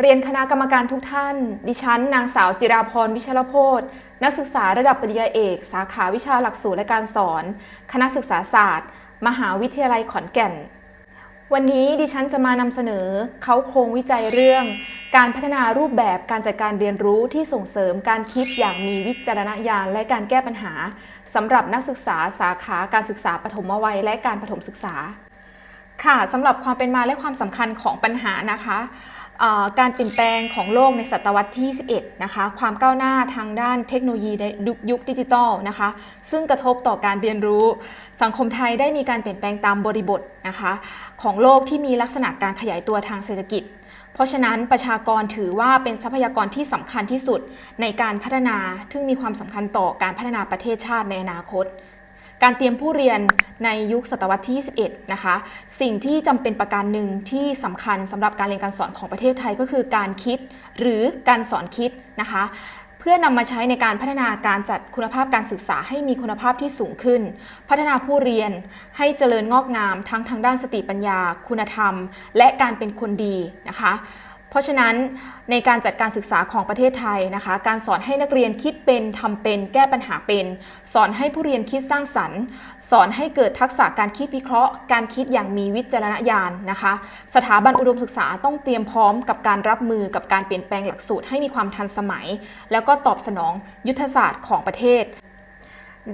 เรียนคณะกรรมการทุกท่าน ดิฉัน นางสาวจิราพรวิชลโพธนักศึกษาระดับปริญญาเอก สาขาวิชาหลักสูตรและการสอน คณะศึกษาศาสตร์ มหาวิทยาลัยขอนแก่น วันนี้ดิฉันจะมานำเสนอเขาโครงวิจัยเรื่อง การพัฒนารูปแบบการจัดการเรียนรู้ที่ส่งเสริมการคิดอย่างมีวิจารณญาณและการแก้ปัญหาสำหรับนักศึกษาสาขาการศึกษาปฐมวัยและการปฐมศึกษา ค่ะสำหรับความเป็นมาและความสำคัญของปัญหานะคะการเปลี่ยนแปลงของโลกในศตวรรษที่ 11 นะคะ ความก้าวหน้าทางด้านเทคโนโลยีในยุคดิจิทัลนะคะ ซึ่งกระทบต่อการเรียนรู้ สังคมไทยได้มีการเปลี่ยนแปลงตามบริบทนะคะ ของโลกที่มีลักษณะการขยายตัวทางเศรษฐกิจ เพราะฉะนั้นประชากรถือว่าเป็นทรัพยากรที่สำคัญที่สุดในการพัฒนา ซึ่งมีความสำคัญต่อการพัฒนาประเทศชาติในอนาคต การเตรียมผู้เรียนในยุคศตวรรษที่ 21 นะคะ สิ่งที่จำเป็นประการหนึ่งที่สำคัญสำหรับการเรียนการสอนของประเทศไทยก็คือการคิดหรือการสอนคิดนะคะเพื่อนำมาใช้ในการพัฒนาการจัดคุณภาพการศึกษาให้มีคุณภาพที่สูงขึ้น พัฒนาผู้เรียนให้เจริญงอกงามทั้งทางด้านสติปัญญา คุณธรรม และการเป็นคนดีนะคะ เพราะฉะนั้นในการจัดการศึกษาของประเทศไทยนะคะ การสอนให้นักเรียนคิดเป็นทำเป็น แก้ปัญหาเป็น สอนให้ผู้เรียนคิดสร้างสรรค์ สอนให้เกิดทักษะการคิดวิเคราะห์ การคิดอย่างมีวิจารณญาณนะคะ สถาบันอุดมศึกษาต้องเตรียมพร้อมกับการรับมือกับการเปลี่ยนแปลงหลักสูตรให้มีความทันสมัย แล้วก็ตอบสนองยุทธศาสตร์ของประเทศ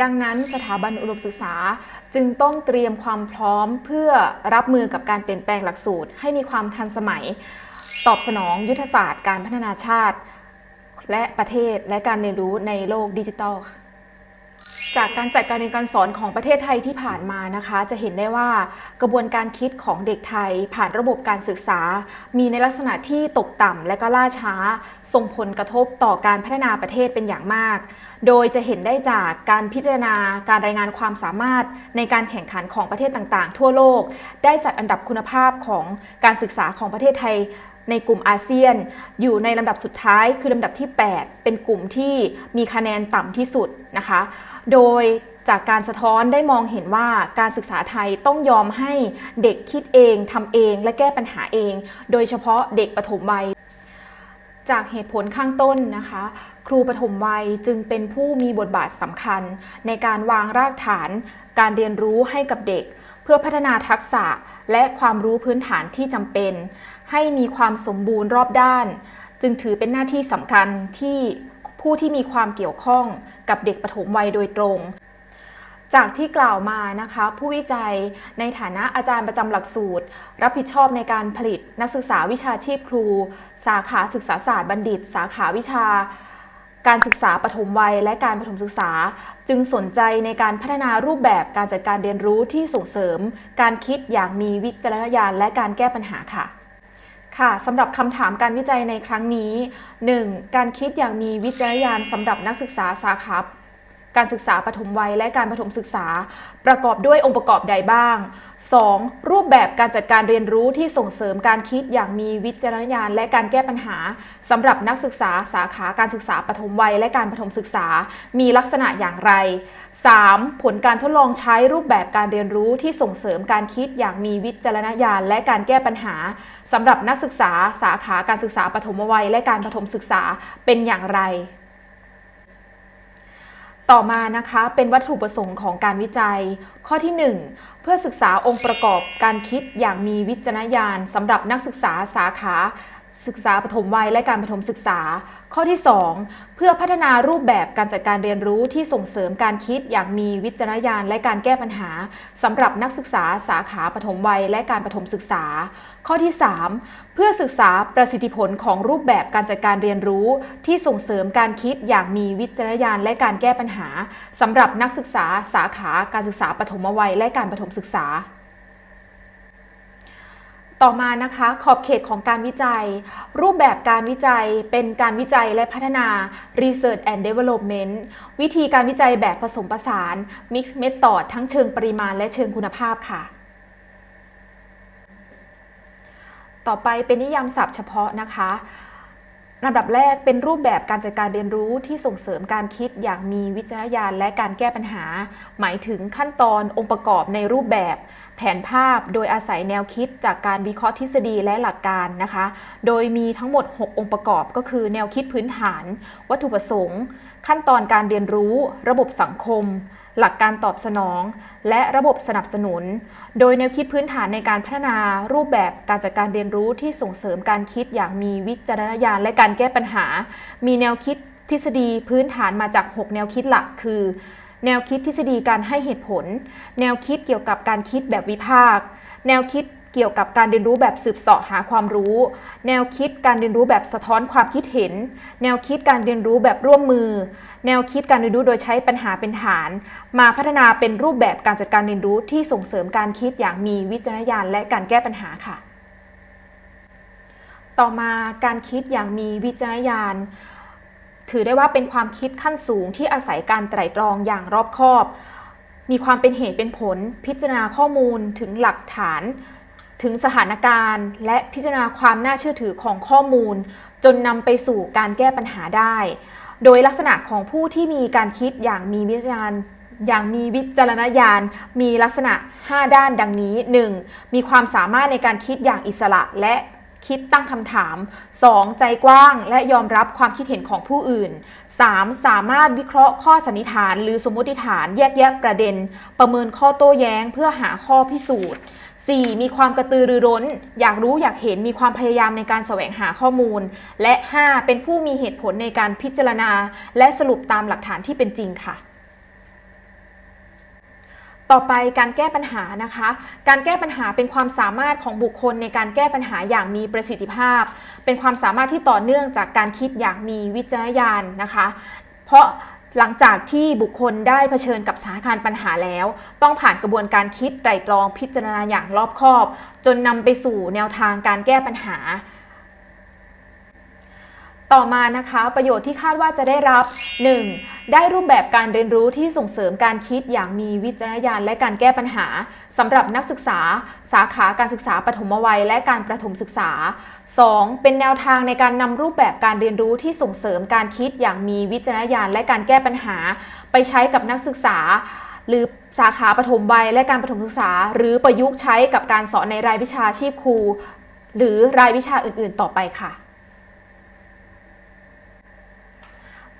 ดังนั้นสถาบันอุดมศึกษาจึงต้องเตรียมความพร้อมเพื่อรับมือกับการเปลี่ยนแปลงหลักสูตร ให้มีความทันสมัย ตอบสนองยุทธศาสตร์การพัฒนาชาติ และประเทศและการเรียนรู้ในโลกดิจิทัลค่ะจากการจัดการเรียนการสอนของประเทศไทยที่ผ่านมานะคะ จะเห็นได้ว่ากระบวนการคิดของเด็กไทย ผ่านระบบการศึกษา มีในลักษณะที่ตกต่ำและก็ล่าช้า ส่งผลกระทบต่อการพัฒนาประเทศเป็นอย่างมาก โดยจะเห็นได้จากการพิจารณาการรายงานความสามารถในการแข่งขันของประเทศต่างๆ ทั่วโลก ได้จัดอันดับคุณภาพของการศึกษาของประเทศไทย ในกลุ่มอาเซียน อยู่ในลำดับสุดท้ายคือลำดับที่ 8 เป็นกลุ่มที่มีคะแนนต่ำที่สุดนะคะ โดยจากการสะท้อนได้มองเห็นว่าการศึกษาไทยต้องยอมให้เด็กคิดเองทำเองและแก้ปัญหาเอง โดยเฉพาะเด็กปฐมวัยจากเหตุผลข้างต้นนะคะ ครูปฐมวัยจึงเป็นผู้มีบทบาทสำคัญ ในการวางรากฐาน การเรียนรู้ให้กับเด็ก เพื่อพัฒนาทักษะและความรู้พื้นฐานที่จำเป็น ให้มีความสมบูรณ์รอบด้าน จึงถือเป็นหน้าที่สำคัญที่ผู้ที่มีความเกี่ยวข้องกับเด็กปฐมวัยโดยตรง จากที่กล่าวมานะคะ ผู้วิจัยในฐานะอาจารย์ประจำหลักสูตร รับผิดชอบในการผลิตนักศึกษาวิชาชีพครู สาขาศึกษาศาสตร์บัณฑิต สาขาวิชาการศึกษาปฐมวัยและการปฐมศึกษา จึงสนใจในการพัฒนารูปแบบการจัดการเรียนรู้ที่ส่งเสริม การคิดอย่างมีวิจารณญาณและการแก้ปัญหาค่ะ ค่ะสำหรับคำถามการวิจัยในครั้งนี้ 1. การคิดอย่างมีวิจารณญาณสำหรับนักศึกษาสาขาการศึกษาปฐมวัยและการปฐมศึกษา ประกอบด้วยองค์ประกอบใดบ้าง 2. รูปแบบการจัดการเรียนรู้ที่ส่งเสริมการคิดอย่างมีวิจารณญาณและการแก้ปัญหาสำหรับนักศึกษาสาขาการศึกษาปฐมวัยและการปฐมศึกษา มีลักษณะอย่างไร 3. ผลการทดลองใช้รูปแบบการเรียนรู้ที่ส่งเสริมการคิดอย่างมีวิจารณญาณและการแก้ปัญหาสำหรับนักศึกษาสาขาการศึกษาปฐมวัยและการปฐมศึกษาเป็นอย่างไรต่อมานะคะเป็นวัตถุประสงค์ของการวิจัย ข้อที่ 1 เพื่อศึกษาองค์ประกอบการคิดอย่างมีวิจารณญาณสำหรับนักศึกษาสาขา ศึกษาปฐมวัยและการปฐมศึกษา ข้อที่ 2 เพื่อพัฒนารูปแบบการจัดการเรียนรู้ที่ส่งเสริมการคิดอย่างมีวิจารณญาณและการแก้ปัญหาสำหรับนักศึกษาสาขาปฐมวัยและการปฐมศึกษา ข้อที่ 3 เพื่อศึกษาประสิทธิผลของรูปแบบการจัดการเรียนรู้ ที่ส่งเสริมการคิดอย่างมีวิจารณญาณและการแก้ปัญหาสำหรับนักศึกษาสาขาการศึกษาปฐมวัยและการปฐมศึกษา ต่อมานะคะขอบเขตของการวิจัย รูปแบบการวิจัยเป็นการวิจัยและพัฒนา Research and Development วิธีการวิจัยแบบผสมผสาน Mixed Method ทั้งเชิงปริมาณและเชิงคุณภาพค่ะ ต่อไปเป็นนิยามศัพท์เฉพาะนะคะลำดับแรกเป็นรูปแบบการจัดการเรียนรู้ที่ส่งเสริมการคิดอย่างมีวิจารณญาณและการแก้ปัญหา หมายถึงขั้นตอนองค์ประกอบในรูปแบบ แผนภาพโดยอาศัยแนวคิดจากการวิเคราะห์ทฤษฎีและหลักการนะคะ โดยมีทั้งหมด 6 องค์ประกอบก็คือแนวคิดพื้นฐาน วัตถุประสงค์ ขั้นตอนการเรียนรู้ ระบบสังคม หลักการตอบสนอง และระบบสนับสนุน โดยแนวคิดพื้นฐานในการพัฒนารูปแบบการจัดการเรียนรู้ที่ส่งเสริมการคิดอย่างมีวิจารณญาณและการแก้ปัญหา มีแนวคิดทฤษฎีพื้นฐานมาจาก 6 แนวคิดหลักคือ แนวคิดทฤษฎีการให้เหตุผล แนวคิดเกี่ยวกับการคิดแบบวิพากษ์แนวคิดเกี่ยวกับการเรียนรู้แบบสืบเสาะหาความรู้ แนวคิดการเรียนรู้แบบสะท้อนความคิดเห็น แนวคิดการเรียนรู้แบบร่วมมือ แนวคิดการเรียนรู้โดยใช้ปัญหาเป็นฐาน มาพัฒนาเป็นรูปแบบการจัดการเรียนรู้ที่ส่งเสริมการคิดอย่างมีวิจารณญาณและการแก้ปัญหาค่ะ ต่อมาการคิดอย่างมีวิจารณญาณ ถือได้ว่าเป็นความคิดขั้นสูงที่อาศัยการไตร่ตรองอย่างรอบคอบ มีความเป็นเหตุเป็นผล พิจารณาข้อมูลถึงหลักฐาน ถึงสถานการณ์ และพิจารณาความน่าเชื่อถือของข้อมูล จนนำไปสู่การแก้ปัญหาได้ โดยลักษณะของผู้ที่มีการคิดอย่างมีวิจารณอย่างมีวิจารณญาณ มีลักษณะ 5 ด้านดังนี้ 1. มีความสามารถในการคิดอย่างอิสระและ คิดตั้งคำถาม 2. ใจกว้างและยอมรับความคิดเห็นของผู้อื่น 3. สามารถวิเคราะห์ข้อสันนิษฐาน หรือสมมติฐานแยกแยะประเด็น ประเมินข้อโต้แย้งเพื่อหาข้อพิสูจน์ 4. มีความกระตือรือร้น อยากรู้อยากเห็นมีความพยายามในการแสวงหาข้อมูล และ 5. เป็นผู้มีเหตุผลในการพิจารณา และสรุปตามหลักฐานที่เป็นจริงค่ะ ต่อไปการแก้ปัญหานะคะ การแก้ปัญหาเป็นความสามารถของบุคคลในการแก้ปัญหาอย่างมีประสิทธิภาพ เป็นความสามารถที่ต่อเนื่องจากการคิดอย่างมีวิจารณญาณนะคะ เพราะหลังจากที่บุคคลได้เผชิญกับสถานการณ์ปัญหาแล้ว ต้องผ่านกระบวนการคิดไตร่ตรองพิจารณาอย่างรอบคอบ จนนำไปสู่แนวทางการแก้ปัญหา ต่อมานะคะประโยชน์ที่คาดว่าจะได้รับ 1. ได้รูปแบบการเรียนรู้ที่ส่งเสริมการคิดอย่างมีวิจารณญาณและการแก้ปัญหาสำหรับนักศึกษา สาขาการศึกษาปฐมวัยและการประถมศึกษา 2. เป็นแนวทางในการนำรูปแบบการเรียนรู้ที่ส่งเสริมการคิดอย่างมีวิจารณญาณและการแก้ปัญหา ไปใช้กับนักศึกษา หรือสาขาปฐมวัยและการประถมศึกษา หรือประยุกต์ใช้กับการสอนในรายวิชาชีพครู หรือรายวิชาอื่น ๆ ต่อไปค่ะ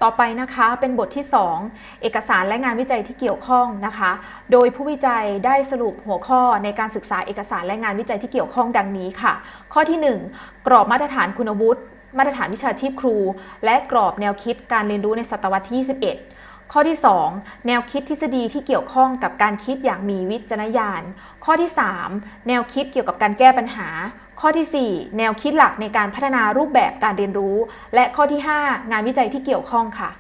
ต่อไปนะคะเป็นบทที่ 2 เอกสารและงานวิจัยที่เกี่ยวข้องนะคะ โดยผู้วิจัยได้สรุปหัวข้อในการศึกษาเอกสารและงานวิจัยที่เกี่ยวข้องดังนี้ค่ะ ข้อที่ 1 กรอบมาตรฐานคุณวุฒิมาตรฐานวิชาชีพครู และกรอบแนวคิดการเรียนรู้ในศตวรรษที่ 21 ข้อที่ 2 แนวคิดทฤษฎีที่เกี่ยวข้องกับการคิดอย่างมีวิจารณญาณ ข้อที่ 3 แนวคิดเกี่ยวกับการแก้ปัญหา ข้อที่ 4 แนวคิดหลักในการพัฒนารูปแบบการเรียนรู้ และข้อที่ 5 งานวิจัยที่เกี่ยวข้องค่ะ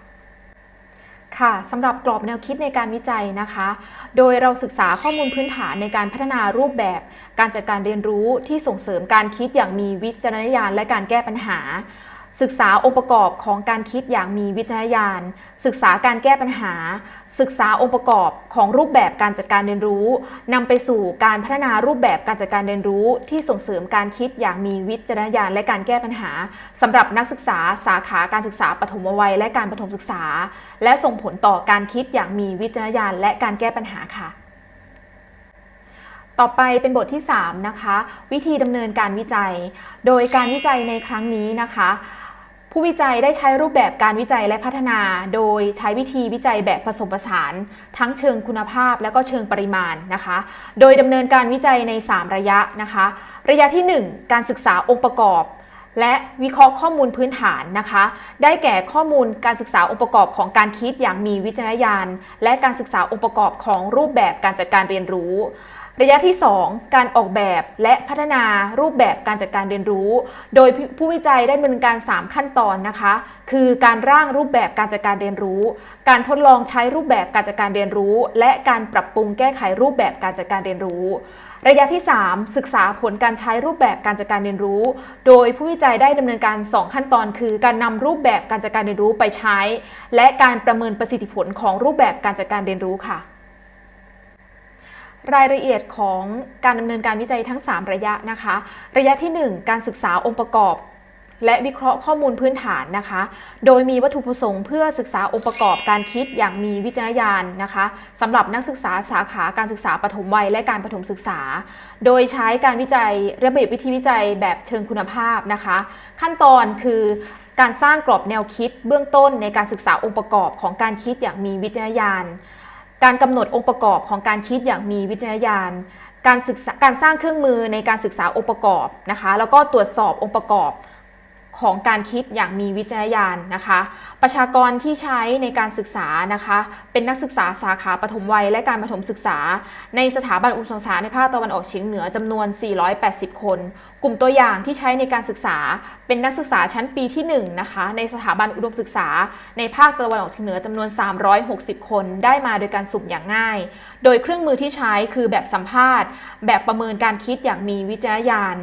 ค่ะสำหรับกรอบแนวคิดในการวิจัยนะคะ โดยเราศึกษาข้อมูลพื้นฐานในการพัฒนารูปแบบ การจัดการเรียนรู้ที่ส่งเสริมการคิดอย่างมีวิจารณญาณและการแก้ปัญหา ศึกษาองค์ประกอบของการคิดอย่างมีวิจารณญาณ ศึกษาการแก้ปัญหา ศึกษาองค์ประกอบของรูปแบบการจัดการเรียนรู้นำไปสู่การพัฒนารูปแบบการจัดการเรียนรู้ ที่ส่งเสริมการคิดอย่างมีวิจารณญาณและการแก้ปัญหาสำหรับนักศึกษาสาขาการศึกษาปฐมวัยและการประถมศึกษา และส่งผลต่อการคิดอย่างมีวิจารณญาณและการแก้ปัญหาค่ะต่อไปเป็นบทที่ 3 นะคะ วิธีดำเนินการวิจัย โดยการวิจัยในครั้งนี้นะคะ ผู้วิจัยได้ใช้รูปแบบการวิจัยและพัฒนา โดยใช้วิธีวิจัยแบบผสมผสาน ทั้งเชิงคุณภาพและก็เชิงปริมาณนะคะ โดยดำเนินการวิจัยใน 3 ระยะนะคะ ระยะที่ 1 การศึกษาองค์ประกอบ และวิเคราะห์ข้อมูลพื้นฐานนะคะ ได้แก่ข้อมูลการศึกษาองค์ประกอบของการคิดอย่างมีวิจารณญาณ และการศึกษาองค์ประกอบของรูปแบบการจัดการเรียนรู้ ระยะที่ 2 การออกแบบและพัฒนารูปแบบการจัดการเรียนรู้ โดยผู้วิจัยได้ดำเนินการ 3 ขั้นตอนนะคะ คือการร่างรูปแบบการจัดการเรียนรู้ การทดลองใช้รูปแบบการจัดการเรียนรู้ และการปรับปรุงแก้ไขรูปแบบการจัดการเรียนรู้ ระยะที่ 3 ศึกษาผลการใช้รูปแบบการจัดการเรียนรู้ โดยผู้วิจัยได้ดำเนินการ 2 ขั้นตอน คือ การนำรูปแบบการจัดการเรียนรู้ไปใช้ และการประเมินประสิทธิผลของรูปแบบการจัดการเรียนรู้ค่ะ รายละเอียดของการดำเนินการวิจัยทั้ง 3 ระยะนะคะ ระยะที่ 1 การศึกษาองค์ประกอบ และวิเคราะห์ข้อมูลพื้นฐานนะคะ โดยมีวัตถุประสงค์เพื่อศึกษาองค์ประกอบการคิดอย่างมีวิจารณญาณนะคะสำหรับนักศึกษาสาขาการศึกษาปฐมวัยและการปฐมศึกษา โดยใช้การวิจัยระเบียบวิธีวิจัยแบบเชิงคุณภาพนะคะ ขั้นตอนคือการสร้างกรอบแนวคิดเบื้องต้นในการศึกษาองค์ประกอบของการคิดอย่างมีวิจารณญาณ การกำหนดองค์ประกอบของการคิดอย่างมีวิจารณญาณ การศึกษาการสร้างเครื่องมือในการศึกษาองค์ประกอบนะคะ แล้วก็ตรวจสอบองค์ประกอบ ของการคิดอย่างมีวิจารณญาณนะคะ ประชากรที่ใช้ในการศึกษานะคะ เป็นนักศึกษาสาขาปฐมวัยและการปฐมศึกษา ในสถาบันอุดมศึกษาในภาคตะวันออกเฉียงเหนือจำนวน 480 คน กลุ่มตัวอย่างที่ใช้ในการศึกษา เป็นนักศึกษาชั้นปีที่1นะคะ ในสถาบันอุดมศึกษา ในภาคตะวันออกเฉียงเหนือจำนวน 360 คน ได้มาโดยการสุ่มอย่างง่าย โดยเครื่องมือที่ใช้คือแบบสัมภาษณ์ แบบประเมินการคิดอย่างมีวิจารณญาณ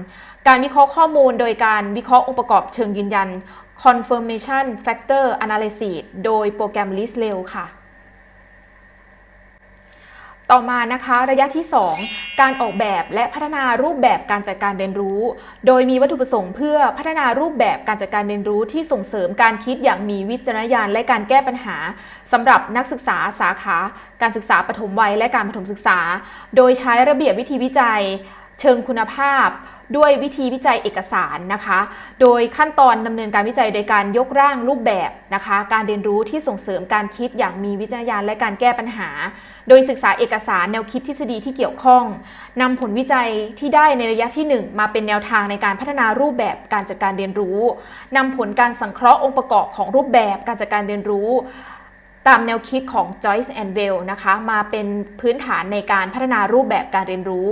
การวิเคราะห์ข้อมูลโดยการวิเคราะห์องค์ประกอบเชิงยืนยัน confirmation factor analysis โดยโปรแกรม ListRel ค่ะ ต่อมานะคะระยะที่ 2 การออกแบบและพัฒนารูปแบบการจัดการเรียนรู้ โดยมีวัตถุประสงค์เพื่อพัฒนารูปแบบการจัดการเรียนรู้ที่ส่งเสริมการคิดอย่างมีวิจารณญาณและการแก้ปัญหาสำหรับนักศึกษาสาขา การศึกษาปฐมวัยและการปฐมศึกษา โดยใช้ระเบียบวิธีวิจัย เชิงคุณภาพด้วยวิธีวิจัยเอกสารนะคะ โดยขั้นตอนดำเนินการวิจัยโดยการยกร่างรูปแบบนะคะ การเรียนรู้ที่ส่งเสริมการคิดอย่างมีวิจารณญาณและการแก้ปัญหา โดยศึกษาเอกสารแนวคิดทฤษฎีที่เกี่ยวข้องนำผลวิจัยที่ได้ในระยะที่ 1 มาเป็นแนวทางในการพัฒนารูปแบบการจัดการเรียนรู้นำผลการสังเคราะห์องค์ประกอบของรูปแบบการจัดการเรียนรู้ตามแนวคิดของ Joyce and Bell นะคะ มาเป็นพื้นฐานในการพัฒนารูปแบบการเรียนรู้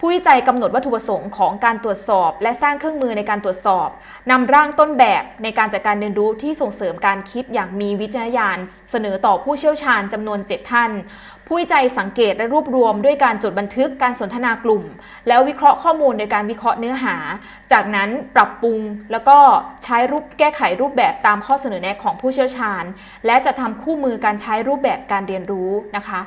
ผู้วิจัยกำหนดวัตถุประสงค์ของการตรวจสอบ และสร้างเครื่องมือในการตรวจสอบนำร่างต้นแบบในการจัดการเรียนรู้ที่ส่งเสริมการคิดอย่างมีวิจารณญาณ เสนอต่อผู้เชี่ยวชาญจำนวน 7 ท่าน ผู้วิจัยสังเกตและรวบรวมด้วยการจดบันทึกการสนทนากลุ่ม แล้ววิเคราะห์ข้อมูลโดยการวิเคราะห์เนื้อหา จากนั้นปรับปรุงแล้วก็ใช้รูปแก้ไขรูปแบบตามข้อเสนอแนะของผู้เชี่ยวชาญ และจะทำคู่มือการใช้รูปแบบการเรียนรู้นะคะ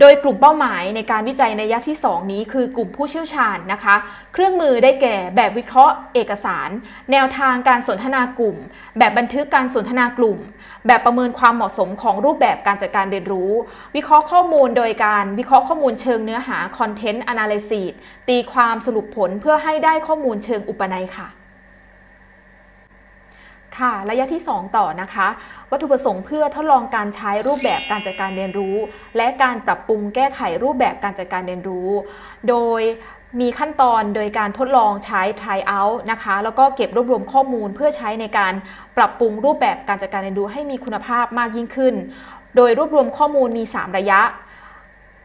โดยกลุ่มเป้าหมายในการวิจัยในระยะที่ 2 นี้ คือกลุ่มผู้เชี่ยวชาญนะคะ เครื่องมือได้แก่แบบวิเคราะห์เอกสาร แนวทางการสนทนากลุ่ม แบบบันทึกการสนทนากลุ่ม แบบประเมินความเหมาะสมของรูปแบบการจัดการเรียนรู้ วิเคราะห์ข้อมูลโดยการวิเคราะห์ข้อมูลเชิงเนื้อหา content analysis ตีความสรุปผลเพื่อให้ได้ข้อมูลเชิงอุปนัยค่ะค่ะระยะที่ 2 ต่อนะคะ วัตถุประสงค์เพื่อทดลองการใช้รูปแบบการจัดการเรียนรู้ และการปรับปรุงแก้ไขรูปแบบการจัดการเรียนรู้ โดยมีขั้นตอนโดยการทดลองใช้ try out นะคะ แล้วก็เก็บรวบรวมข้อมูลเพื่อใช้ในการปรับปรุงรูปแบบการจัดการเรียนรู้ให้มีคุณภาพมากยิ่งขึ้น โดยรวบรวมข้อมูลมี 3 ระยะ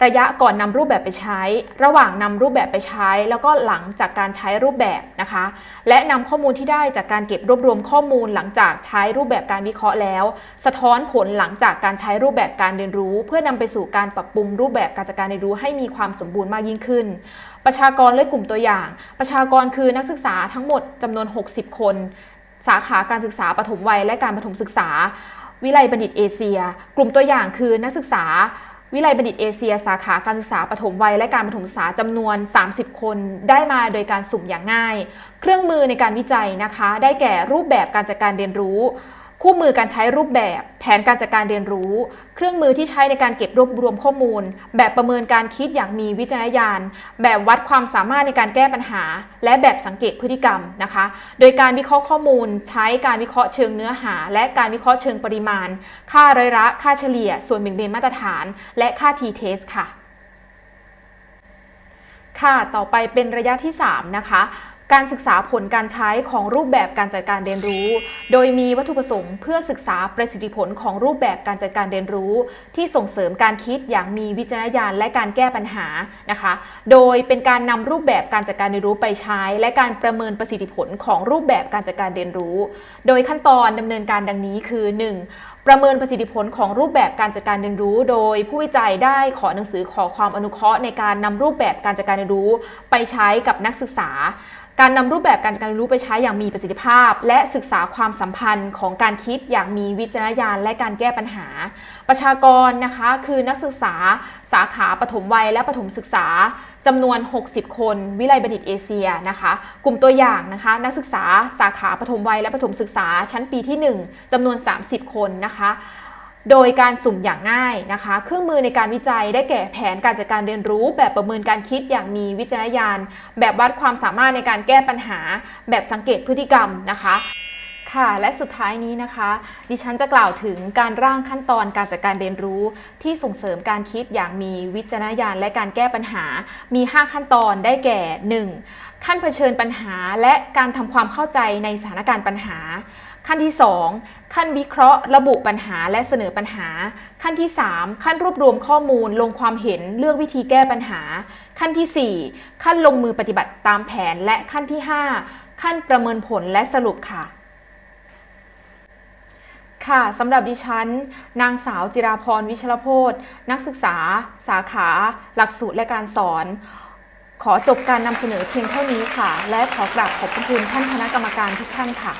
ระยะก่อนนำรูปแบบไปใช้ ระหว่างนำรูปแบบไปใช้ แล้วก็หลังจากการใช้รูปแบบนะคะ และนำข้อมูลที่ได้จากการเก็บรวบรวมข้อมูลหลังจากใช้รูปแบบการวิเคราะห์แล้ว สะท้อนผลหลังจากการใช้รูปแบบการเรียนรู้ เพื่อนำไปสู่การปรับปรุงรูปแบบการจัดการเรียนรู้ให้มีความสมบูรณ์มากยิ่งขึ้น ประชากรและกกลุ่มตัวอย่าง ประชากรคือนักศึกษาทั้งหมดจำนวน 60 คน สาขาการศึกษาปฐมวัยและการปฐมศึกษา วิไลบัณฑิตเอเชีย กลุ่มตัวอย่างคือนักศึกษา วิไลบัณฑิตเอเชีย สาขาการศึกษาปฐมวัยและการปฐมศึกษาจำนวน 30 คน ได้มาโดยการสุ่มอย่างง่าย เครื่องมือในการวิจัยนะคะ ได้แก่รูปแบบการจัดการเรียนรู้ คู่มือการใช้รูปแบบ แผนการจัดการเรียนรู้ เครื่องมือที่ใช้ในการเก็บรวบรวมข้อมูล แบบประเมินการคิดอย่างมีวิจารณญาณ แบบวัดความสามารถในการแก้ปัญหา และแบบสังเกตพฤติกรรมนะคะ โดยการวิเคราะห์ข้อมูล ใช้การวิเคราะห์เชิงเนื้อหา และการวิเคราะห์เชิงปริมาณ ค่าร้อยละค่าเฉลี่ย ส่วนเบี่ยงเบนมาตรฐาน และค่า t-test ค่ะ ค่ะ ต่อไปเป็นระยะที่ 3 นะคะ การศึกษาผลการใช้ของรูปแบบการจัดการเรียนรู้ โดยมีวัตถุประสงค์เพื่อศึกษาประสิทธิผลของรูปแบบการจัดการเรียนรู้ ที่ส่งเสริมการคิดอย่างมีวิจารณญาณและการแก้ปัญหานะคะ โดยเป็นการนำรูปแบบการจัดการเรียนรู้ไปใช้ และการประเมินประสิทธิผลของรูปแบบการจัดการเรียนรู้ โดยขั้นตอนดำเนินการดังนี้คือ 1. ประเมินประสิทธิผลของรูปแบบการจัดการเรียนรู้ โดยผู้วิจัยได้ขอหนังสือขอความอนุเคราะห์ในการนำรูปแบบการจัดการเรียนรู้ ไปใช้กับนักศึกษา การนำรูปแบบการการเรียนรู้ไปใช้อย่างมีประสิทธิภาพ และศึกษาความสัมพันธ์ของการคิดอย่างมีวิจารณญาณและการแก้ปัญหา ประชากรนะคะคือนักศึกษาสาขาปฐมวัยและปฐมศึกษาจำนวน 60 คน วิไลบัณฑิตเอเชียนะคะ กลุ่มตัวอย่างนะคะ นักศึกษาสาขาปฐมวัยและปฐมศึกษาชั้นปีที่ 1จำนวน 30 คนนะคะ โดยการสุ่มอย่างง่ายนะคะ เครื่องมือในการวิจัยได้แก่แผนการจัดการเรียนรู้ แบบประเมินการคิดอย่างมีวิจารณญาณ แบบวัดความสามารถในการแก้ปัญหา แบบสังเกตพฤติกรรมนะคะค่ะและสุดท้ายนี้นะคะ ดิฉันจะกล่าวถึงการร่างขั้นตอนการจัดการเรียนรู้ ที่ส่งเสริมการคิดอย่างมีวิจารณญาณและการแก้ปัญหา มี 5 ขั้นตอนได้แก่ 1. ขั้นเผชิญปัญหาและการทำความเข้าใจในสถานการณ์ปัญหา ขั้นที่ 2 ขั้นวิเคราะห์ ระบุปัญหาและเสนอปัญหา ขั้นที่ 3 ขั้นรวบรวมข้อมูลลงความเห็นเลือกวิธีแก้ปัญหา ขั้นทีสี่ 4 ขั้นลงมือปฏิบัติตามแผนและขั้นที่ 5 ขั้นประเมินผลและสรุปค่ะค่ะสำหรับดิฉัน นางสาวจิราพรวิชรโพธนักศึกษา สาขา หลักสูตรและการสอน ขอจบการนำเสนอเพียงเท่านี้ค่ะ และขอกราบขอบคุณท่านคณะกรรมการทุกท่านค่ะ